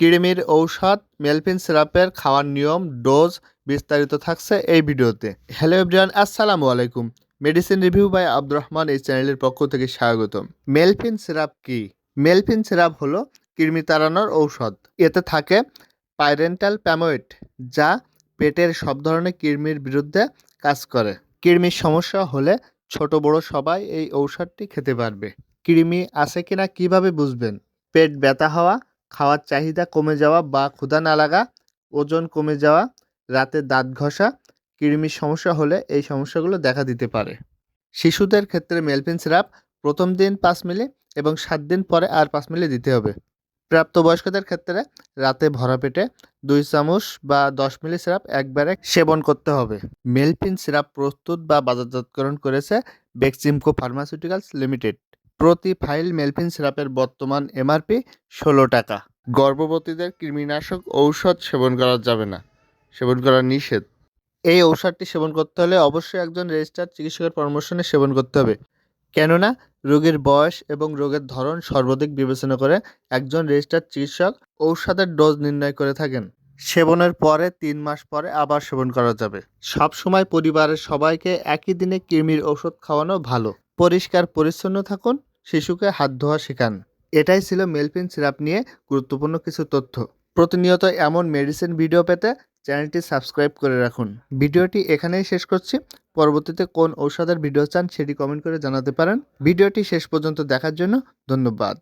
কৃমির ঔষধ, মেলফিন সিরাপের খাওয়ার নিয়ম, ডোজ বিস্তারিত থাকছে এই ভিডিওতে। হ্যালো এভরিওয়ান, আসসালামু আলাইকুম। Medicine review by Abdur Rahman এই চ্যানেলের পক্ষ থেকে স্বাগত মেলফিন সিরাপ কি? মেলফিন সিরাপ হলো কৃমি তাড়ানোর ঔষধ। এতে থাকে পাইরেন্টাল প্যামোয়েট যা পেটের সব ধরনের কৃমির বিরুদ্ধে কাজ করে। কৃমির সমস্যা হলে ছোট বড় সবাই এই ঔষধটি খেতে পারবে। কৃমি আছে কিনা কীভাবে বুঝবেন? পেট ব্যথা হওয়া খাওয়ার চাহিদা কমে যাওয়া বা ক্ষুধা না লাগা, ওজন কমে যাওয়া, রাতে দাঁত ঘষা, কৃমির সমস্যা হলে এই সমস্যাগুলো দেখা দিতে পারে। শিশুদের ক্ষেত্রে মেলপিন সিরাপ প্রথম দিন পাঁচ মিলি এবং সাত দিন পরে আর পাঁচ মিলি দিতে হবে। প্রাপ্তবয়স্কদের ক্ষেত্রে রাতে ভরা পেটে দুই চামচ বা দশ মিলি সিরাপ একবারে সেবন করতে হবে। মেলপিন সিরাপ প্রস্তুত বা বাজারজাতকরণ করেছে বেক্সিমকো ফার্মাসিউটিক্যালস লিমিটেড। প্রতি ফাইল মেলফিন সিরাপের বর্তমান এমআরপি ষোলো টাকা। গর্ভবতীদের কৃমিনাশক ঔষধ সেবন করা যাবে না। সেবন করা নিষেধ। এই ঔষধটি সেবন করতে হলে অবশ্যই একজন রেজিস্টার্ড চিকিৎসকের পরামর্শ নিয়ে সেবন করতে হবে। কেননা, রোগীর বয়স এবং রোগের ধরন সর্বাধিক বিবেচনা করে একজন রেজিস্টার্ড চিকিৎসক ঔষধের ডোজ নির্ণয় করে থাকেন। সেবনের পরে তিন মাস পরে আবার সেবন করা যাবে। সব সময় পরিবারের সবাইকে একই দিনে কৃমির ঔষধ খাওয়ানো ভালো। পরিষ্কার, পরিচ্ছন্ন থাকুন। শিশুকে হাত ধোয়া শেখান। এটাই ছিল মেলফিন সিরাপ নিয়ে গুরুত্বপূর্ণ কিছু তথ্য। প্রতিনিয়ত এমন মেডিসিন ভিডিও পেতে চ্যানেলটি সাবস্ক্রাইব করে রাখুন। ভিডিওটি এখানেই শেষ করছি। পরবর্তীতে কোন ঔষধের ভিডিও চান সেটি কমেন্ট করে জানাতে পারেন। ভিডিওটি শেষ পর্যন্ত দেখার জন্য ধন্যবাদ।